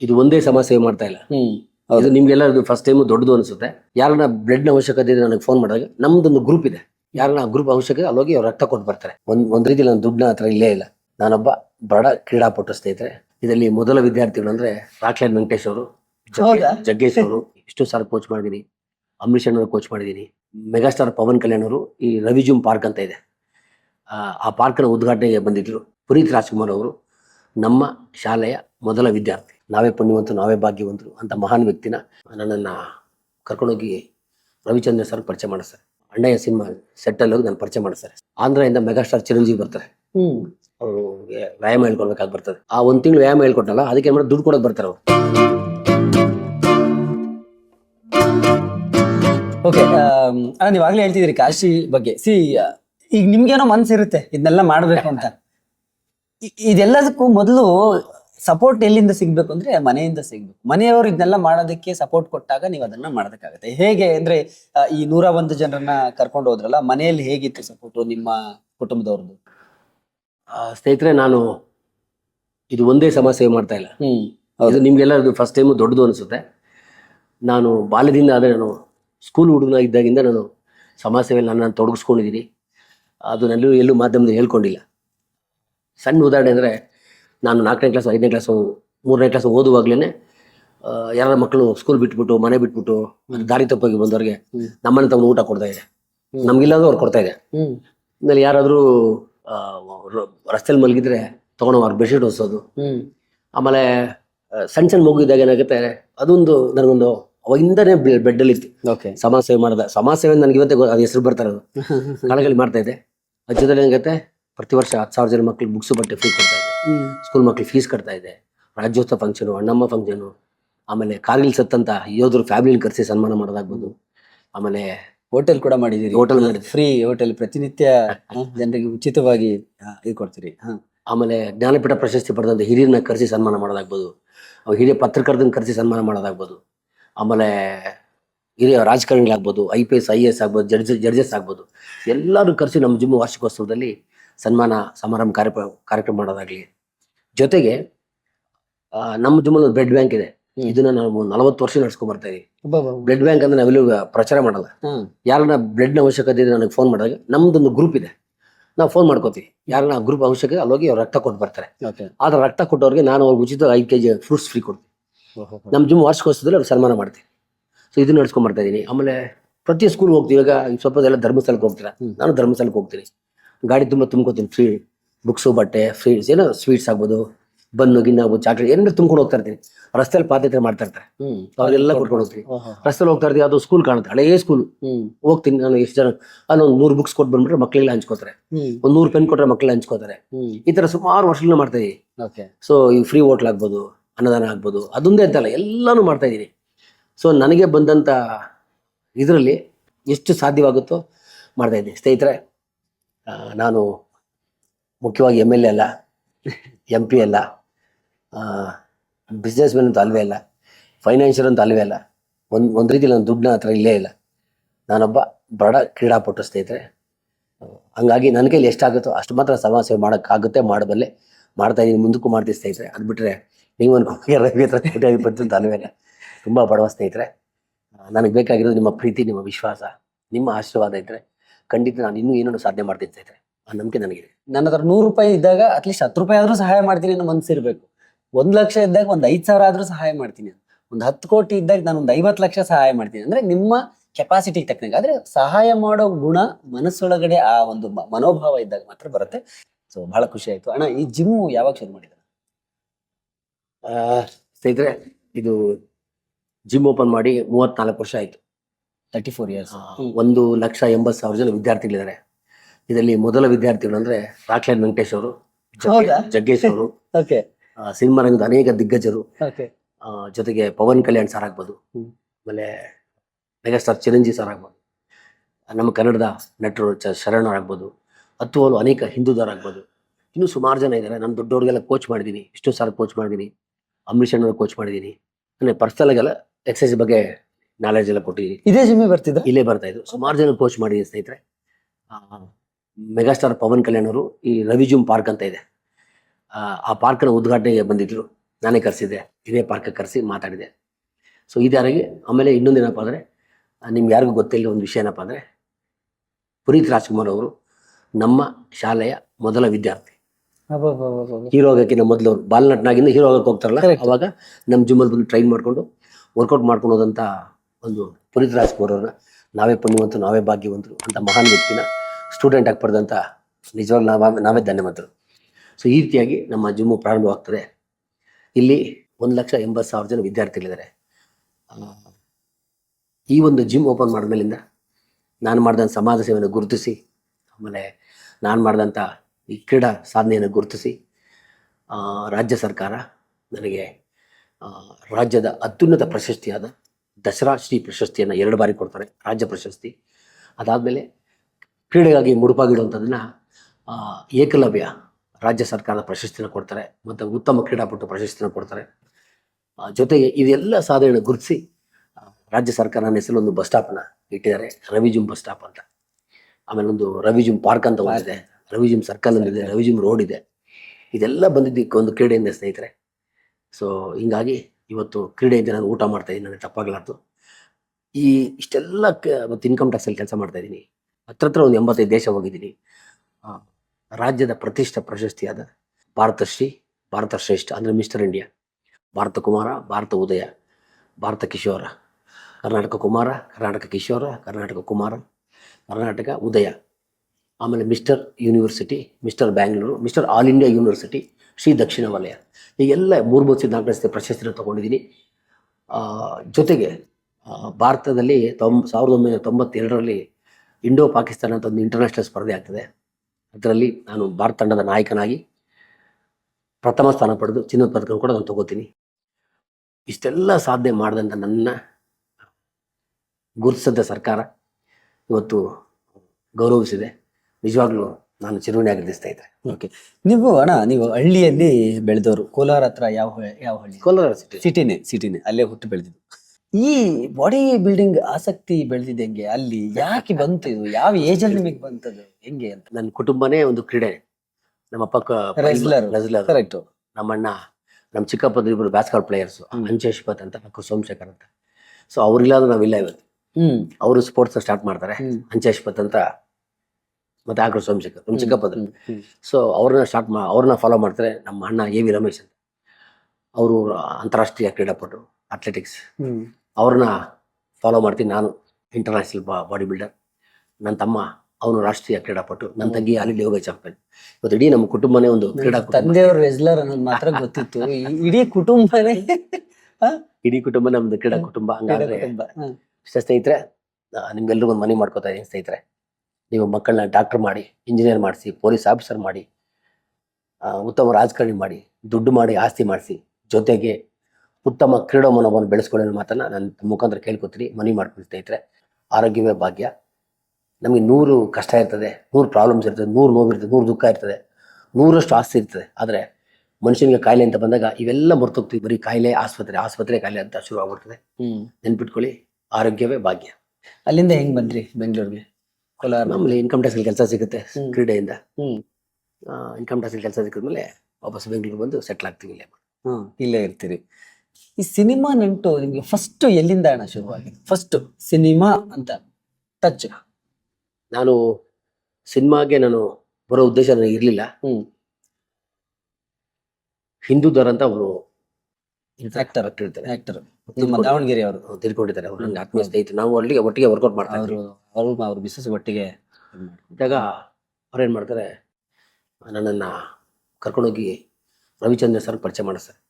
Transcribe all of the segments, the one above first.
ಇದು ಒಂದೇ ಸಮಾಜ ಸೇವೆ ಮಾಡ್ತಾ ಇಲ್ಲ. ಅದು ನಿಮ್ಗೆಲ್ಲ ಫಸ್ಟ್ ಟೈಮ್ ದೊಡ್ಡದು ಅನಿಸುತ್ತೆ. ಯಾರನ್ನ ಬ್ಲಡ್ ಅವಶ್ಯಕತೆ ಇದೆ ನನಗೆ ಫೋನ್ ಮಾಡಿದಾಗ ನಮ್ದೊಂದು ಗ್ರೂಪ್ ಇದೆ. ಯಾರನ್ನ ಗ್ರೂಪ್ ಅವಶ್ಯಕತೆ ಅಲ್ಲೋಗಿ ಅವ್ರು ರಕ್ತ ಕೊಟ್ಟು ಬರ್ತಾರೆ. ಒಂದ್ ಒಂದ್ ರೀತಿ ನನ್ನ ದುಡ್ಡನ್ನ ಹತ್ರ ಇಲ್ಲೇ ಇಲ್ಲ. ನಾನೊಬ್ಬ ಬಡ ಕ್ರೀಡಾಪಟು ಸ್ನೇಹಿತರೆ. ಇದರಲ್ಲಿ ಮೊದಲ ವಿದ್ಯಾರ್ಥಿಗಳು ಅಂದ್ರೆ ರಾಕ್ಲೈನ್ ವೆಂಕಟೇಶ್ ಅವರು? ಜಗ್ಗೇಶ್ ಅವರು ಇಷ್ಟು ಸಾರ್ ಕೋಚ್ ಮಾಡಿದೀನಿ. ಅಂಬರೀಷ್ ಅವರು ಕೋಚ್ ಮಾಡಿದೀನಿ. ಮೆಗಾಸ್ಟಾರ್ ಪವನ್ ಕಲ್ಯಾಣ್ ಅವರು ಈ ರವಿಜೂಮ್ ಪಾರ್ಕ್ ಅಂತ ಇದೆ. ಆ, ಆ ಪಾರ್ಕ್ನ ಉದ್ಘಾಟನೆಗೆ ಬಂದಿದ್ರು ಪುನೀತ್ ರಾಜ್ಕುಮಾರ್ ಅವರು ನಮ್ಮ ಶಾಲೆಯ ಮೊದಲ ವಿದ್ಯಾರ್ಥಿ. ನಾವೇ ಪುಣ್ಯವಂತರು ನಾವೇ ಭಾಗ್ಯವಂತರು ಅಂತ ಮಹಾನ್ ವ್ಯಕ್ತಿನ ನನ್ನನ್ನು ಕರ್ಕೊಂಡೋಗಿ ರವಿಚಂದ್ರ ಸರ್ ಪರಿಚಯ ಮಾಡಿಸ್ತಾರೆ. ಅಣ್ಣಯ್ಯ ಸಿನಿಮಾ ಸೆಟ್ಟಲ್ಲಿ ಹೋಗಿ ನಾನು ಪರಿಚಯ ಮಾಡಿಸ್ತಾರೆ. ಆಂಧ್ರದಿಂದ ಮೆಗಾಸ್ಟಾರ್ ಚಿರಂಜೀವಿ ಬರ್ತಾರೆ. ಅವರು ವ್ಯಾಯಾಮ ಹೇಳ್ಕೊಳ್ಬೇಕಾಗಿ ಬರ್ತದೆ. ಆ ಒಂದು ತಿಂಗಳು ವ್ಯಾಯಾಮ ಹೇಳ್ಕೊಟ್ಟಲ್ಲ ಅದಕ್ಕೆ ಏನ್ ದುಡ್ಡು ಕೊಡೋದು ಬರ್ತಾರೆ ಅವರು. ಓಕೆ ನೀವ್ ಆಗ್ಲೇ ಹೇಳ್ತಿದ್ರಿ ಕಾಶಿ ಬಗ್ಗೆ. ಸಿ ಈಗ ನಿಮ್ಗೇನೋ ಮನಸ್ಸಿರುತ್ತೆ ಇದನ್ನೆಲ್ಲ ಮಾಡಬೇಕು ಅಂತ. ಇದೆಲ್ಲದಕ್ಕೂ ಮೊದಲು ಸಪೋರ್ಟ್ ಎಲ್ಲಿಂದ ಸಿಗ್ಬೇಕು ಅಂದ್ರೆ ಮನೆಯಿಂದ ಸಿಗ್ಬೇಕು. ಮನೆಯವರು ಇದನ್ನೆಲ್ಲ ಮಾಡೋದಕ್ಕೆ ಸಪೋರ್ಟ್ ಕೊಟ್ಟಾಗ ನೀವು ಅದನ್ನ ಮಾಡೋದಕ್ಕಾಗತ್ತೆ ಹೇಗೆ ಅಂದ್ರೆ ಈ ನೂರ ಒಂದು ಜನರನ್ನ ಕರ್ಕೊಂಡು ಹೋದ್ರಲ್ಲ ಮನೆಯಲ್ಲಿ ಹೇಗಿತ್ತು ಸಪೋರ್ಟ್ ನಿಮ್ಮ ಕುಟುಂಬದವ್ರದ್ದು? ಸ್ನೇಹಿತರೆ ನಾನು ಇದು ಒಂದೇ ಸಮಾಜ ಸೇವೆ ಮಾಡ್ತಾ ಇಲ್ಲ. ಹ್ಮ್. ಇದು ಅದು ಫಸ್ಟ್ ಟೈಮ್ ದೊಡ್ಡದು ಅನಿಸುತ್ತೆ. ನಾನು ಬಾಲ್ಯದಿಂದ ಆದರೆ ನಾನು ಸ್ಕೂಲ್ ಹುಡುಗನಾಗಿದ್ದಾಗಿಂದ ನಾನು ಸಮಾಜ ಸೇವೆಯಲ್ಲಿ ನನ್ನ ತೊಡಗಿಸ್ಕೊಂಡಿದ್ದೀನಿ. ಅದು ನಲ್ಲೂ ಎಲ್ಲೂ ಮಾಧ್ಯಮದಲ್ಲಿ ಹೇಳ್ಕೊಂಡಿಲ್ಲ. ಸಣ್ಣ ಉದಾಹರಣೆ ಅಂದರೆ ನಾನು ನಾಲ್ಕನೇ ಕ್ಲಾಸ್ ಐದನೇ ಕ್ಲಾಸು ಮೂರನೇ ಕ್ಲಾಸ್ ಓದುವಾಗ್ಲೇ ಯಾರ ಮಕ್ಕಳು ಸ್ಕೂಲ್ ಬಿಟ್ಬಿಟ್ಟು ಮನೆ ಬಿಟ್ಬಿಟ್ಟು ದಾರಿ ತಪ್ಪಾಗಿ ಬಂದವ್ರಿಗೆ ನಮ್ಮನೆ ತಗೊಂಡು ಊಟ ಕೊಡ್ತಾ ಇದೆ. ನಮ್ಗಿಲ್ಲಾಂದ್ರೆ ಅವ್ರು ಕೊಡ್ತಾ ಇದೆ. ಆಮೇಲೆ ಯಾರಾದ್ರೂ ರಸ್ತೆಯಲ್ಲಿ ಮಲಗಿದ್ರೆ ತಗೊಂಡು ಅವ್ರ ಬೆಡ್ಶೀಟ್ ಹೊಸೋದು ಆಮೇಲೆ ಸಣ್ಣ ಸಣ್ಣ ಮಗು ಇದ್ದಾಗ ಏನಾಗುತ್ತೆ ಅದೊಂದು ನನಗೊಂದು ಅವಾಗಿಂದನೇ ಬೆಡ್ಡಲ್ಲಿ ಇತ್ತು. ಓಕೆ ಸಮಾಜ ಸೇವೆ ಮಾಡಿದ. ಸಮಾಜ ಸೇವೆ ನನಗೆ ಇವತ್ತೇ ಅದು ಹೆಸರು ಬರ್ತಾರೆ ಅದು. ಕಳಗಳಿ ಮಾಡ್ತಾ ಇದ್ದೆ ಅದ್ರ ಜೊತೆಲಿ ಏನಾಗುತ್ತೆ ಪ್ರತಿ ವರ್ಷ ಹತ್ತು ಸಾವಿರ ಜನ ಮಕ್ಳಿಗೆ ಬುಕ್ಸ್ ಬಟ್ಟೆ ಫ್ರೀ ಕೊಡ್ತಾ ಇದೆ. ಸ್ಕೂಲ್ ಮಕ್ಳು ಫೀಸ್ ಕಟ್ತಾ ಇದೆ. ರಾಜ್ಯೋತ್ಸವ ಫಂಕ್ಷನು ಅಣ್ಣಮ್ಮ ಫಂಕ್ಷನು ಆಮೇಲೆ ಕಾರ್ಗಿಲ್ ಸತ್ತಂತ ಯೋಧರು ಫ್ಯಾಮಿಲಿನ ಕರೆಸಿ ಸನ್ಮಾನ ಮಾಡೋದಾಗ್ಬೋದು. ಆಮೇಲೆ ಹೋಟೆಲ್ ಕೂಡ ಮಾಡಿದೀರಿ ಹೋಟೆಲ್ ಫ್ರೀ ಹೋಟೆಲ್ ಪ್ರತಿನಿತ್ಯ ಜನರಿಗೆ ಉಚಿತವಾಗಿ ಇದು ಕೊಡ್ತೀರಿ. ಆಮೇಲೆ ಜ್ಞಾನಪೀಠ ಪ್ರಶಸ್ತಿ ಪಡೆದಂತ ಹಿರಿಯರನ್ನ ಕರೆಸಿ ಸನ್ಮಾನ ಮಾಡೋದಾಗ್ಬೋದು. ಹಿರಿಯ ಪತ್ರಕರ್ತನ ಕರೆಸಿ ಸನ್ಮಾನ ಮಾಡೋದಾಗ್ಬೋದು. ಆಮೇಲೆ ಹಿರಿಯ ರಾಜಕಾರಣಿಗಳಾಗ್ಬೋದು I P S I S ಆಗ್ಬೋದು ಜಡ್ಜ್ ಜಡ್ಜಸ್ ಆಗ್ಬೋದು. ಎಲ್ಲರೂ ಕರೆಸಿ ನಮ್ಮ ಜಿಮ್ ವಾರ್ಷಿಕೋತ್ಸವದಲ್ಲಿ ಸನ್ಮಾನ ಸಮಾರಂಭ ಕಾರ್ಯ ಕಾರ್ಯಕ್ರಮ ಮಾಡೋದಾಗ್ಲಿ. ಜೊತೆಗೆ ನಮ್ಮ ಒಂದು ಬ್ಲಡ್ ಬ್ಯಾಂಕ್ ಇದೆ. ಇದನ್ನ ನಾವು ನಲವತ್ತು ವರ್ಷ ನಡ್ಸ್ಕೊಂಡ್ ಬರ್ತಾ ಇದೀವಿ. ಬ್ಲಡ್ ಬ್ಯಾಂಕ್ ಅಂದ್ರೆ ನಾವೆಲ್ಲೂ ಪ್ರಚಾರ ಮಾಡಲ್ಲ. ಯಾರನ್ನ ನ ಅವಶ್ಯಕತೆ ಇದ್ರೆ ನನಗೆ ಫೋನ್ ಮಾಡಿದಾಗ ನಮ್ದೊಂದು ಗ್ರೂಪ್ ಇದೆ. ನಾವು ಫೋನ್ ಮಾಡ್ಕೋತೀವಿ. ಯಾರನ್ನ ಆ ಗ್ರೂಪ್ ಅವಶ್ಯಕತೆ ಅಲ್ಲೋಗಿ ಅವ್ರು ರಕ್ತ ಕೊಟ್ಟು ಬರ್ತಾರೆ. ಆದ್ರೆ ರಕ್ತ ಕೊಟ್ಟವ್ರಿಗೆ ನಾನು ಅವ್ರಿಗೆ ಉಚಿತ ಐದು ಕೆ ಜಿ ಫ್ರೂಟ್ಸ್ ಫ್ರೀ ಕೊಡ್ತೀನಿ ನಮ್ಮ ಜಿಮ್ ವಾರ್ಷಿಕೋತ್ಸವದಲ್ಲಿ ಅವ್ರು ಸನ್ಮಾನ ಮಾಡ್ತೀನಿ ಸೊ ಇದನ್ನ ನಡ್ಸ್ಕೊಂಡ್ ಬರ್ತಾ ಇದೀನಿ. ಆಮೇಲೆ ಪ್ರತಿ ಸ್ಕೂಲ್ ಹೋಗ್ತೀವಿ. ಇವಾಗ ಈಗ ಸ್ವಲ್ಪ ಎಲ್ಲ ಧರ್ಮಸ್ಥಳಕ್ಕೆ ಹೋಗ್ತೀರಾ? ನಾನು ಧರ್ಮಸ್ಥಳಕ್ಕೆ ಹೋಗ್ತೀನಿ. ಗಾಡಿ ತುಂಬ ತುಂಬ್ಕೋತೀನಿ ಫ್ರೀ ಬುಕ್ಸು ಬಟ್ಟೆ ಫ್ರೀಸ್ ಏನೋ ಸ್ವೀಟ್ಸ್ ಆಗ್ಬೋದು ಬನ್ನು ಗಿನ್ನ ಆಗ್ಬೋದು ಚಾಕ್ಲೇಟ್ ಏನಾದ್ರು ತುಂಬ್ಕೊಂಡು ಹೋಗ್ತಾ ಇರ್ತೀನಿ. ರಸ್ತೆಯಲ್ಲಿ ಪಾದಯಾತ್ರೆ ಮಾಡ್ತಾ ಇರ್ತಾರೆ. ಹ್ಮ್. ಅವ್ರಿಗೆಲ್ಲ ಕೊಟ್ಕೊಂಡು ಹೋಗ್ತೀನಿ ಓಹೋ. ರಸ್ತೆಯಲ್ಲಿ ಹೋಗ್ತಾ ಇರ್ತೀವಿ ಅದು ಸ್ಕೂಲ್ ಕಾಣುತ್ತೆ. ಹಳೆಯ ಸ್ಕೂಲ್ ಹ್ಮ್. ಹೋಗ್ತೀನಿ ನಾನು ಎಷ್ಟು ಜನ ಅಲ್ಲಿ ಒಂದು ನೂರು ಬುಕ್ಸ್ ಕೊಟ್ಟು ಬಂದ್ಬಿಟ್ರೆ ಮಕ್ಕಳಿಗೆ ಹಂಚ್ಕೋತಾರೆ. ಒಂದ್ ನೂರು ಪೆನ್ ಕೊಟ್ರೆ ಮಕ್ಕಳಿಗೆ ಹಂಚ್ಕೋತಾರೆ. ಈ ತರ ಸುಮಾರು ವರ್ಷಗಳನ್ನ ಮಾಡ್ತಾ ಇದೀವಿ. ಓಕೆ. ಸೊ ಈ ಫ್ರೀ ಹೋಟ್ಲ್ ಆಗ್ಬೋದು ಅನ್ನದಾನ ಆಗ್ಬೋದು ಅದೊಂದೇ ಅಂತಲ್ಲ ಎಲ್ಲಾನು ಮಾಡ್ತಾ ಇದ್ದೀನಿ ಸೊ ನನಗೆ ಬಂದಂಥ ಇದರಲ್ಲಿ ಎಷ್ಟು ಸಾಧ್ಯವಾಗುತ್ತೋ ಮಾಡ್ತಾ ಇದ್ದೀನಿ ಸ್ನೇಹಿತರೆ ನಾನು ಮುಖ್ಯವಾಗಿ ಎಂ ಎಲ್ ಎ ಅಲ್ಲ ಎಂ ಪಿ ಅಲ್ಲ ಬಿಸ್ನೆಸ್ ಮ್ಯಾನ್ ಅಂತ ಅಲ್ವೇ ಅಲ್ಲ ಫೈನಾನ್ಷಿಯಲ್ ಅಂತ ಅಲ್ವೇ ಅಲ್ಲ, ಒಂದು ಒಂದು ರೀತಿ ನನ್ನ ದುಡ್ಡನ್ನ ಹತ್ರ ಇಲ್ಲೇ ಇಲ್ಲ. ನಾನೊಬ್ಬ ಬಡ ಕ್ರೀಡಾಪಟು ಸ್ನೇಹಿತರೆ. ಹಂಗಾಗಿ ನನ್ನ ಕೈಲಿ ಎಷ್ಟಾಗುತ್ತೋ ಅಷ್ಟು ಮಾತ್ರ ಸಮಾಜ ಸೇವೆ ಮಾಡೋಕ್ಕಾಗುತ್ತೆ, ಮಾಡಬಲ್ಲೆ, ಮಾಡ್ತಾ ಇದ್ದೀನಿ ಮುಂದಕ್ಕೂ ಮಾಡ್ತೀನಿ ಸ್ನೇಹಿತರೆ. ಅದು ಬಿಟ್ಟರೆ ನೀವು ಅನ್ಕೊಂಡ್ರೆ ರವಿ ಹತ್ರ ಅಂತ ಅಲ್ವೇ ಇಲ್ಲ ತುಂಬ ಬಡವ ಸ್ನೇಹಿತರೆ. ನನಗೆ ಬೇಕಾಗಿರೋದು ನಿಮ್ಮ ಪ್ರೀತಿ, ನಿಮ್ಮ ವಿಶ್ವಾಸ, ನಿಮ್ಮ ಆಶೀರ್ವಾದ ಇದ್ದರೆ ಖಂಡಿತ ನಾನು ಇನ್ನೂ ಏನೋ ಸಾಧನೆ ಮಾಡ್ತೀನಿ ಸ್ನೇಹಿತರೆ. ಆ ನಂಬಿಕೆ ನನಗಿದೆ. ನನ್ನ ಹತ್ರ ನೂರು ರೂಪಾಯಿ ಇದ್ದಾಗ ಅಟ್ಲೀಸ್ಟ್ ಹತ್ತು ರೂಪಾಯಿ ಆದ್ರೂ ಸಹಾಯ ಮಾಡ್ತೀನಿ ಅನ್ನೋ ಮನಸ್ಸಿರಬೇಕು ಒಂದು ಲಕ್ಷ ಇದ್ದಾಗ ಒಂದು ಐದು ಸಾವಿರ ಆದ್ರೂ ಸಹಾಯ ಮಾಡ್ತೀನಿ ಒಂದು ಹತ್ತು ಕೋಟಿ ಇದ್ದಾಗ ನಾನು ಒಂದು ಐವತ್ತು ಲಕ್ಷ ಸಹಾಯ ಮಾಡ್ತೀನಿ. ಅಂದ್ರೆ ನಿಮ್ಮ ಕೆಪಾಸಿಟಿ ತಕ್ಕನಾಗ ಆದ್ರೆ ಸಹಾಯ ಮಾಡೋ ಗುಣ ಮನಸ್ಸೊಳಗಡೆ ಆ ಒಂದು ಮನೋಭಾವ ಇದ್ದಾಗ ಮಾತ್ರ ಬರುತ್ತೆ. ಸೊ ಬಹಳ ಖುಷಿ ಆಯ್ತು. ಅಣ್ಣ ಈ ಜಿಮ್ ಯಾವಾಗ ಶುರು ಮಾಡಿದ್ರು ಆ, ಸ್ನೇಹಿತರೆ ಇದು ಜಿಮ್ ಓಪನ್ ಮಾಡಿ ಮೂವತ್ನಾಲ್ಕು ವರ್ಷ ಆಯಿತು. ತರ್ಟಿ ಫೋರ್ ಇಯರ್ಸ್ ಒಂದು ಲಕ್ಷ ಎಂಬತ್ತು ಸಾವಿರ ಜನ ವಿದ್ಯಾರ್ಥಿಗಳಿದ್ದಾರೆ. ಇದರಲ್ಲಿ ಮೊದಲ ವಿದ್ಯಾರ್ಥಿಗಳು ಅಂದ್ರೆ ರಾಕ್ಲೈನ್ ವೆಂಕಟೇಶ್ ಅವರು ಹೌದಾ? ಜಗ್ಗೇಶ್ ಅವರು. ಓಕೆ ಆ, ಸಿನಿಮಾ ರಂಗದ ಅನೇಕ ದಿಗ್ಗಜರು. ಓಕೆ ಆ, ಜೊತೆಗೆ ಪವನ್ ಕಲ್ಯಾಣ್ ಸರ್ ಆಗ್ಬೋದು. ಹ್ಮ್. ಆಮೇಲೆ ಮೆಗಾಸ್ಟಾರ್ ಚಿರಂಜೀವಿ ಸರ್ ಆಗ್ಬೋದು. ನಮ್ಮ ಕನ್ನಡದ ನಟರು ಚ ಶರಣ ಆಗ್ಬೋದು. ಹತ್ತು ಹಲವು ಅನೇಕ ಹಿಂದೂದಾರ ಆಗ್ಬೋದು. ಇನ್ನೂ ಸುಮಾರು ಜನ ಇದ್ದಾರೆ ನಾನು ದೊಡ್ಡವ್ರಿಗೆಲ್ಲ ಕೋಚ್ ಮಾಡಿದ್ದೀನಿ ಇಷ್ಟು ಸಾರ್ ಕೋಚ್ ಮಾಡಿದ್ದೀನಿ ಅಂಬರೀಷ್ ಅಣ್ಣ ಕೋಚ್ ಮಾಡಿದ್ದೀನಿ ಅಂದರೆ ಪರ್ಸನಲ್ಗೆಲ್ಲ ಎಕ್ಸಸೈಸ್ ಬಗ್ಗೆ ನಾಲೆಜ್ ಎಲ್ಲ ಕೊಟ್ಟಿದ್ದೀನಿ ಇದೇ ಜಿಮ್ಮಿ ಬರ್ತಿದ್ದ ಇಲ್ಲೇ ಬರ್ತಾ ಇದ್ದು ಸುಮಾರು ಜನ ಕೋಚ್ ಮಾಡಿದ್ದೀನಿ ಸ್ನೇಹಿತರೆ. ಆ, ಮೆಗಾಸ್ಟಾರ್ ಪವನ್ ಕಲ್ಯಾಣ್ ಅವರು ಈ ರವಿಜೂಮ್ ಪಾರ್ಕ್ ಅಂತ ಇದೆ. ಆ, ಪಾರ್ಕ್ನ ಉದ್ಘಾಟನೆಗೆ ಬಂದಿದ್ರು. ನಾನೇ ಕರೆಸಿದ್ದೆ. ಇದೇ ಪಾರ್ಕ್ ಕರೆಸಿ ಮಾತಾಡಿದೆ. ಸೊ ಇದಾರಿಗೆ ಆಮೇಲೆ ಇನ್ನೊಂದು ಏನಪ್ಪ ಅಂದರೆ ನಿಮ್ಗೆ ಯಾರಿಗೂ ಗೊತ್ತಿಲ್ಲ ಒಂದು ವಿಷಯ ಏನಪ್ಪ ಅಂದರೆ ಪುನೀತ್ ರಾಜ್ಕುಮಾರ್ ಅವರು ನಮ್ಮ ಶಾಲೆಯ ಮೊದಲ ವಿದ್ಯಾರ್ಥಿ. ಹೀರೋ ಆಗೋಕ್ಕಿಂತ ಮೊದಲು ಅವರು. ಬಾಲ್ನಟ್ನಾಗಿಂದ ಹೀರೋ ಆಗಕ್ಕೆ ಹೋಗ್ತಾರಲ್ಲ. ಅವಾಗ ನಮ್ಮ ಜಿಮ್ಮಲ್ಲಿ ಬಂದು ಟ್ರೈನ್ ಮಾಡಿಕೊಂಡು ವರ್ಕೌಟ್ ಮಾಡ್ಕೊಂಡು ಹೋದಂಥ ಒಂದು ಪುನೀತ್ ರಾಜ್ಕುಮಾರ್ ಅವ್ರನ್ನ ನಾವೇ ಪುಣ್ಯವಂತರು ನಾವೇ ಭಾಗ್ಯವಂತರು ಅಂತ ಮಹಾನ್ ವ್ಯಕ್ತಿನ ಸ್ಟೂಡೆಂಟ್ ಆಗಿ ಪಡೆದಂಥ ನಿಜವಾಗ್ಲೂ ನಾವೇ ನಾವೇ ಧನ್ಯವಂತರು ಸೊ ಈ ರೀತಿಯಾಗಿ ನಮ್ಮ ಜಿಮ್ಮು ಪ್ರಾರಂಭವಾಗ್ತದೆ. ಇಲ್ಲಿ ಒಂದು ಲಕ್ಷ ಎಂಬತ್ತು ಸಾವಿರ ಜನ ವಿದ್ಯಾರ್ಥಿಗಳಿದ್ದಾರೆ. ಈ ಒಂದು ಜಿಮ್ ಓಪನ್ ಮಾಡಿದ್ಮೇಲಿಂದ ನಾನು ಮಾಡಿದಂಥ ಸಮಾಜ ಸೇವೆಯನ್ನು ಗುರುತಿಸಿ, ಆಮೇಲೆ ನಾನು ಮಾಡಿದಂಥ ಈ ಕ್ರೀಡಾ ಸಾಧನೆಯನ್ನು ಗುರುತಿಸಿ ರಾಜ್ಯ ಸರ್ಕಾರ ನನಗೆ ರಾಜ್ಯದ ಅತ್ಯುನ್ನತ ಪ್ರಶಸ್ತಿಯಾದ ದಸರಾ ಶ್ರೀ ಪ್ರಶಸ್ತಿಯನ್ನು ಎರಡು ಬಾರಿ ಕೊಡ್ತಾರೆ, ರಾಜ್ಯ ಪ್ರಶಸ್ತಿ. ಅದಾದಮೇಲೆ ಕ್ರೀಡೆಗಾಗಿ ಮುಡುಪಾಗಿಡುವಂಥದ್ದನ್ನು ಏಕಲವ್ಯ ರಾಜ್ಯ ಸರ್ಕಾರದ ಪ್ರಶಸ್ತಿನ ಕೊಡ್ತಾರೆ ಮತ್ತು ಉತ್ತಮ ಕ್ರೀಡಾಪಟು ಪ್ರಶಸ್ತಿನ ಕೊಡ್ತಾರೆ. ಜೊತೆಗೆ ಇದೆಲ್ಲ ಸಾಧನೆಯನ್ನು ಗುರುತಿಸಿ ರಾಜ್ಯ ಸರ್ಕಾರ ಹೆಸರು ಒಂದು ಬಸ್ ಸ್ಟಾಪ್ನ ಇಟ್ಟಿದ್ದಾರೆ ರವಿಜುಮ್ ಬಸ್ ಸ್ಟಾಪ್ ಅಂತ. ಆಮೇಲೆ ಒಂದು ರವಿಜುಮ್ ಪಾರ್ಕ್ ಅಂತ ಒಂದಿದೆ ರವಿಜುಮ್ ಸರ್ಕಲ್ ಇದೆ ರವಿಜುಮ್ ರೋಡ್ ಇದೆ. ಇದೆಲ್ಲ ಬಂದಿದ್ದಕ್ಕೆ ಒಂದು ಕ್ರೀಡೆಯಿಂದ ಸ್ನೇಹಿತರೆ. ಸೊ ಹಿಂಗಾಗಿ ಇವತ್ತು ಕ್ರೀಡೆಯಿಂದ ನಾನು ಊಟ ಮಾಡ್ತಾ ಇದ್ದೀನಿ ನನಗೆ ತಪ್ಪಾಗಲಾರ್ದು. ಈ ಇಷ್ಟೆಲ್ಲ ಕ- ಮತ್ತು ಇನ್ಕಮ್ ಟ್ಯಾಕ್ಸಲ್ಲಿ ಕೆಲಸ ಮಾಡ್ತಾ ಇದ್ದೀನಿ ಹತ್ರ ಹತ್ರ ಒಂದು ಎಂಬತ್ತೈದು ದೇಶ ಹೋಗಿದ್ದೀನಿ. ರಾಜ್ಯದ ಪ್ರತಿಷ್ಠ ಪ್ರಶಸ್ತಿಯಾದ ಭಾರತಶ್ರೀ ಭಾರತ ಶ್ರೇಷ್ಠ ಅಂದರೆ ಮಿಸ್ಟರ್ ಇಂಡಿಯಾ ಭಾರತ ಕುಮಾರ, ಭಾರತ ಉದಯ, ಭಾರತ ಕಿಶೋರ. ಕರ್ನಾಟಕ ಕುಮಾರ, ಕರ್ನಾಟಕ ಕಿಶೋರ, ಕರ್ನಾಟಕ ಕುಮಾರ, ಕರ್ನಾಟಕ ಉದಯ. ಆಮೇಲೆ Mister university Mister Bangalore Mister all India university Shri ದಕ್ಷಿಣ ವಲಯ. ಈ ಮೂರು ಮೂರು ನಾಲ್ಕು ಪ್ರಶಸ್ತಿನ ತಗೊಂಡಿದ್ದೀನಿ. ಜೊತೆಗೆ ಭಾರತದಲ್ಲಿ ತೊಂಬ, ಸಾವಿರದ ಒಂಬೈನೂರ ತೊಂಬತ್ತೆರಡರಲ್ಲಿ ಇಂಡೋ ಪಾಕಿಸ್ತಾನ ಅಂತ ಒಂದು ಇಂಟರ್ನ್ಯಾಷನಲ್ ಸ್ಪರ್ಧೆ ಆಗ್ತದೆ. ಅದರಲ್ಲಿ ನಾನು ಭಾರತ ತಂಡದ ನಾಯಕನಾಗಿ ಪ್ರಥಮ ಸ್ಥಾನ ಪಡೆದು ಚಿನ್ನದ ಪದಕ ಕೂಡ ನಾನು ತಗೋತೀನಿ. ಇಷ್ಟೆಲ್ಲ ಸಾಧನೆ ಮಾಡಿದಂಥ ನನ್ನ ಗುರುತಿಸಿದ ಸರ್ಕಾರ ಇವತ್ತು ಗೌರವಿಸಿದೆ. ನಿಜವಾಗ್ಲೂ ನಾನು ಚಿರುಣಿಯಾಗಿ ಇದ್ದೆ. ಓಕೆ ನೀವು ಅಣ್ಣ ನೀವು ಹಳ್ಳಿಯಲ್ಲಿ ಬೆಳೆದವರು ಕೋಲಾರ ಹತ್ರ ಯಾವ ಯಾವ ಹಳ್ಳಿ? ಕೋಲಾರ ಸಿಟಿ ಸಿಟಿನೇ ಸಿಟಿನೇ ಅಲ್ಲೇ ಹುಟ್ಟು ಬೆಳೆದಿದ್ದು. ಈ ಬಾಡಿ ಬಿಲ್ಡಿಂಗ್ ಆಸಕ್ತಿ ಬೆಳೆದಿದೆ ಹೆಂಗೆ? ಅಲ್ಲಿ ಯಾಕೆ ಬಂತು ಇದು? ಯಾವ ಏಜ್ ಅಲ್ಲಿ ನಿಮಗೆ ಬಂತದು ಹೆಂಗೆ ಅಂತ? ನನ್ನ ಕುಟುಂಬನೇ ಒಂದು ಕ್ರೀಡೆ. ನಮ್ಮ ಅಪ್ಪ ರೆಸ್ಲರ್ ರೆಸ್ಲರ್ ಕರೆಕ್ಟ್ ನಮ್ಮಣ್ಣ ನಮ್ಮ ಚಿಕ್ಕಪ್ಪದ ಇಬ್ಬರು ಬ್ಯಾಸ್ಕಾಲ್ ಪ್ಲೇಯರ್ಸ್. ಅಂಚೇಶ್ಪತ್ ಅಂತ ನಮ್ಮ ಸೋಮಶೇಖರ್ ಅಂತ. ಸೊ ಅವ್ರಿಲ್ಲಾದ್ರೂ ನಾವಿಲ್ಲ ಇವತ್ತು. ಹ್ಮ್. ಅವರು ಸ್ಪೋರ್ಟ್ಸ್ ಸ್ಟಾರ್ಟ್ ಮಾಡ್ತಾರೆ. ಅಂಚೇಶ್ ಅಂಚೇಶ್ಪತ್ ಅಂತ ಮತ್ತೆ ಆಕಡೆ ಸೋಮಶೇಖರ್ ನಮ್ಮ ಚಿಕ್ಕಪ್ಪದ್ರು. ಸೊ ಅವ್ರನ್ನ ಸ್ಟಾರ್ಟ್ ಮಾ ಅವ್ರನ್ನ ಫಾಲೋ ಮಾಡ್ತಾರೆ ನಮ್ಮ ಅಣ್ಣ ಎ ವಿ ರಮೇಶ್ ಅಂತ. ಅವರು ಅಂತಾರಾಷ್ಟ್ರೀಯ ಕ್ರೀಡಾಪಟು ಅಥ್ಲೆಟಿಕ್ಸ್. ಅವ್ರನ್ನ ಫಾಲೋ ಮಾಡ್ತೀನಿ. ನಾನು ಇಂಟರ್ನ್ಯಾಷನಲ್ ಬಾ ಬಾಡಿ ಬಿಲ್ಡರ್ ನನ್ನ ತಮ್ಮ ಅವನು ರಾಷ್ಟ್ರೀಯ ಕ್ರೀಡಾಪಟು. ನನ್ನ ತಂಗಿ ಅಲ್ಲಿ ಯೋಗ ಚಾಂಪಿಯನ್ ಇವತ್ತು ಇಡೀ ನಮ್ಮ ಕುಟುಂಬನೇ ಒಂದು ಕ್ರೀಡಾ ಕುಟುಂಬ. ತಂದೆಯವ್ರ ರೆಸ್ಲರ್ ಅನ್ನೋದು ಮಾತ್ರ ಗೊತ್ತಿತ್ತು. ಇಡೀ ಕುಟುಂಬನೇ ಇಡೀ ಕುಟುಂಬ ನಮ್ದು ಕ್ರೀಡಾ ಕುಟುಂಬ. ಹಂಗಾದ್ರೆ ಸ್ನೇಹಿತರೆ ಆ, ನಿಮ್ಗೆಲ್ರಿಗೂ ಒಂದು ಮನೆ ಮಾಡ್ಕೋತಾ ಇದ್ದೀನಿ ಸ್ನೇಹಿತರೆ. ನೀವು ಮಕ್ಕಳನ್ನ ಡಾಕ್ಟರ್ ಮಾಡಿ ಇಂಜಿನಿಯರ್ ಮಾಡಿಸಿ ಪೊಲೀಸ್ ಆಫೀಸರ್ ಮಾಡಿ ಉತ್ತಮ ರಾಜಕಾರಣಿ ಮಾಡಿ ದುಡ್ಡು ಮಾಡಿ ಆಸ್ತಿ ಮಾಡಿಸಿ ಜೊತೆಗೆ ಉತ್ತಮ ಕ್ರೀಡಾ ಮನೋಭಾವನ ಬೆಳೆಸ್ಕೊಳ್ಳಿ ಅನ್ನೋ ಮಾತನ್ನ ನಾನು ಮುಖಾಂತರ ಕೇಳ್ಕೊತೀನಿ ಮನೆ ಮಾಡ್ಕೊಂಡು ಸ್ನೇಹಿತರೆ. ಆರೋಗ್ಯವೇ ಭಾಗ್ಯ. ನಮಗೆ ನೂರು ಕಷ್ಟ ಇರ್ತದೆ ನೂರು ಪ್ರಾಬ್ಲಮ್ಸ್ ಇರ್ತದೆ ನೂರು ನೋವು ಇರ್ತದೆ ನೂರು ದುಃಖ ಇರ್ತದೆ ನೂರಷ್ಟು ಆಸ್ತಿ ಇರ್ತದೆ. ಆದರೆ ಮನುಷ್ಯನಿಗೆ ಕಾಯಿಲೆ ಅಂತ ಬಂದಾಗ ಇವೆಲ್ಲ ಮರ್ತೋಗ್ತೀವಿ ಬರೀ ಕಾಯಿಲೆ ಆಸ್ಪತ್ರೆ ಆಸ್ಪತ್ರೆ ಕಾಯಿಲೆ ಅಂತ ಶುರು ಆಗ್ಬಿಡ್ತದೆ. ನೆನ್ಪಿಟ್ಕೊಳ್ಳಿ ಆರೋಗ್ಯವೇ ಭಾಗ್ಯ. ಅಲ್ಲಿಂದ ಹೆಂಗೆ ಬಂದ್ರಿ ಬೆಂಗಳೂರಿಗೆ? ಕೋಲಾರ? ಮಾಮೂಲಿ ಇನ್ಕಮ್ ಟ್ಯಾಕ್ಸ್ ಕೆಲಸ ಸಿಗುತ್ತೆ. ಕ್ರೀಡೆಯಿಂದ. ಇನ್ಕಮ್ ಟ್ಯಾಕ್ಸ್ ಕೆಲಸ ಸಿಕ್ಕಿದ್ಮೇಲೆ ವಾಪಸ್ ಬೆಂಗಳೂರು ಬಂದು ಸೆಟ್ಲ್ ಆಗ್ತೀವಿ ಇಲ್ಲೇ. ಹ್ಞೂ ಇಲ್ಲೇ ಇರ್ತೀರಿ. ಈ ಸಿನಿಮಾ ನೆಂಟು ನಿಮ್ಗೆ ಫಸ್ಟ್ ಎಲ್ಲಿಂದ ಅಣ್ಣ ಶುರುವಾಗಿ? ಫಸ್ಟ್ ಸಿನಿಮಾ ಅಂತ ಟಚ್ ನಾನು ಸಿನಿಮಾಗೆ ನಾನು ಬರೋ ಉದ್ದೇಶ ನನಗೆ ಇರಲಿಲ್ಲ. ಹ್ಮ್. ಹಿಂದೂದರ್ ಅಂತ ಅವರು ಆಕ್ಟರ್ ಇರ್ತಾರೆ. ಆಕ್ಟರ್ ನಮ್ಮ ದಾವಣಗೆರೆ ಅವರು. ತಿಳ್ಕೊಂಡಿದ್ದಾರೆ ಅವರು. ನಂಗೆ ಆತ್ಮೀಯ ಸ್ನೇಹಿತರು. ನಾವು ಅಲ್ಲಿಗೆ ಒಟ್ಟಿಗೆ ವರ್ಕೌಟ್ ಮಾಡ್ತಾರೆ ಅವರು ಅವರು ಅವ್ರ ಬಿಸ್ನೆಸ್ ಒಟ್ಟಿಗೆ ಇದ್ದಾಗ ಅವ್ರೇನು ಮಾಡ್ತಾರೆ? ನನ್ನನ್ನು ಕರ್ಕೊಂಡೋಗಿ ರವಿಚಂದ್ರ ಸರ್ ಪರಿಚಯ ಮಾಡಿಸ್ತಾರೆ.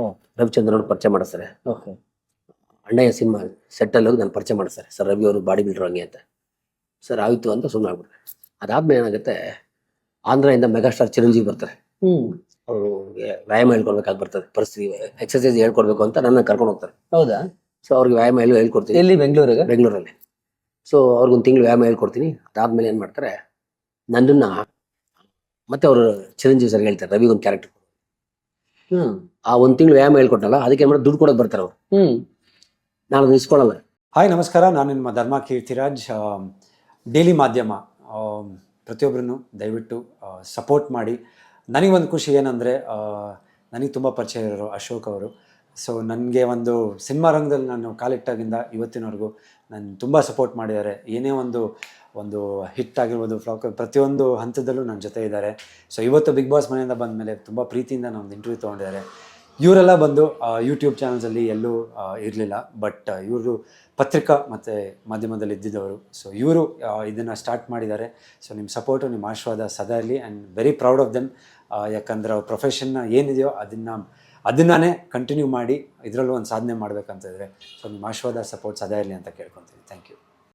ಓ ರವಿಚಂದ್ರ ಅವ್ರು ಪರಿಚಯ ಮಾಡಿಸ್ತಾರೆ. ಅಣ್ಣಯ್ಯ ಸಿನಿಮಾ ಸೆಟ್ಟಲ್ಲಿ ಹೋಗಿ ನಾನು ಪರಿಚಯ ಮಾಡಿಸ್ತಾರೆ. ಸರ್ ರವಿ ಅವರು ಬಾಡಿ ಬಿಲ್ಡರ್ ಹಂಗೆ ಅಂತ. ಸರ್ ಆಯಿತು ಅಂತ ಸುಮ್ಮನೆ ಆಗ್ಬಿಡ್ತಾರೆ ಅದಾದ್ಮೇಲೆ ಏನಾಗುತ್ತೆ ಆಂಧ್ರದಿಂದ ಮೆಗಾಸ್ಟಾರ್ ಚಿರಂಜೀವಿ ಬರ್ತಾರೆ. ಅವರು ವ್ಯಾಯಾಮ ಹೇಳ್ಕೊಡ್ಬೇಕಾಗಿ ಬರ್ತದೆ. ಪರಿಸ್ಥಿತಿ ಎಕ್ಸರ್ಸೈಸ್ ಹೇಳ್ಕೊಡ್ಬೇಕು ಅಂತ ನನ್ನ ಕರ್ಕೊಂಡು ಹೋಗ್ತಾರೆ. ಹೌದಾ? ಸೊ ಅವ್ರಿಗೆ ವ್ಯಾಯಾಮ ಹೇಳಿ ಹೇಳ್ಕೊಡ್ತೀನಿ. ಎಲ್ಲಿ ಬೆಂಗಳೂರಿಗೆ? ಬೆಂಗಳೂರಲ್ಲಿ. ಸೊ ಅವ್ರಿಗೊಂದು ತಿಂಗಳು ವ್ಯಾಯಾಮ ಹೇಳ್ಕೊಡ್ತೀನಿ. ಅದಾದ್ಮೇಲೆ ಏನು ಮಾಡ್ತಾರೆ ನನ್ನನ್ನು ಮತ್ತೆ ಅವರು ಚಿರಂಜೀವಿ ಸರ್ ಹೇಳ್ತಾರೆ ರವಿಗೊಂದು ಕ್ಯಾರೆಕ್ಟರ್ ಆ ಒಂದ್ ತಿಂಗಳು ವ್ಯಾಯಾಮ ಹೇಳ್ಕೊಟ್ಟಲ್ಲ ಅದಕ್ಕೆ ಏನ್ ದುಡ್ಡು ಕೊಡೋದು ಬರ್ತಾರೆ ಅವ್ರು. ಹ್ಮ್. ನಾನು ಇಸ್ಕೊಳ್ಳಲ್ಲ ಹಾಯ್ ನಮಸ್ಕಾರ. ನಾನು ನಿಮ್ಮ ಧರ್ಮ ಕೀರ್ತಿರಾಜ್ ಡೈಲಿ ಮಾಧ್ಯಮ. ಪ್ರತಿಯೊಬ್ಬರನ್ನು ದಯವಿಟ್ಟು ಸಪೋರ್ಟ್ ಮಾಡಿ. ನನಗೊಂದು ಖುಷಿ ಏನಂದರೆ ನನಗೆ ತುಂಬ ಪರಿಚಯ ಇರೋರು ಅಶೋಕ್ ಅವರು. ಸೊ ನನಗೆ ಒಂದು ಸಿನಿಮಾ ರಂಗದಲ್ಲಿ ನಾನು ಕಾಲಿಟ್ಟಾಗಿಂದ ಇವತ್ತಿನವರೆಗೂ ನಾನು ತುಂಬ ಸಪೋರ್ಟ್ ಮಾಡಿದ್ದಾರೆ. ಏನೇ ಒಂದು ಒಂದು ಹಿಟ್ ಆಗಿರ್ಬೋದು ಫ್ಲಾಕ್ ಪ್ರತಿಯೊಂದು ಹಂತದಲ್ಲೂ ನನ್ನ ಜೊತೆ ಇದ್ದಾರೆ. ಸೊ ಇವತ್ತು ಬಿಗ್ ಬಾಸ್ ಮನೆಯಿಂದ ಬಂದ ಮೇಲೆ ತುಂಬ ಪ್ರೀತಿಯಿಂದ ನಮ್ಮದು ಇಂಟರ್ವ್ಯೂ ತೊಗೊಂಡಿದ್ದಾರೆ. ಇವರೆಲ್ಲ ಬಂದು ಯೂಟ್ಯೂಬ್ ಚಾನಲ್ಸಲ್ಲಿ ಎಲ್ಲೂ ಇರಲಿಲ್ಲ. ಬಟ್ ಇವರು ಪತ್ರಿಕಾ ಮತ್ತು ಮಾಧ್ಯಮದಲ್ಲಿ ಇದ್ದಿದ್ದವರು. ಸೊ ಇವರು ಇದನ್ನು ಸ್ಟಾರ್ಟ್ ಮಾಡಿದ್ದಾರೆ. ಸೊ ನಿಮ್ಮ ಸಪೋರ್ಟು ನಿಮ್ಮ ಆಶೀರ್ವಾದ ಸದಾ ಇರಲಿ and very proud of them ಯಾಕಂದ್ರೆ ಅವ್ರ ಪ್ರೊಫೆಷನ್ನ ಏನಿದೆಯೋ ಅದನ್ನು ಅದನ್ನೇ ಕಂಟಿನ್ಯೂ ಮಾಡಿ, ಇದರಲ್ಲೂ ಒಂದು ಸಾಧನೆ ಮಾಡಬೇಕಂತಿದ್ರೆ ಸೊ ನಿಮ್ಮ ಆಶೀರ್ವಾದ ಸಪೋರ್ಟ್ ಸದಾ ಇರಲಿ ಅಂತ ಕೇಳ್ಕೊತೀನಿ ಥ್ಯಾಂಕ್ ಯು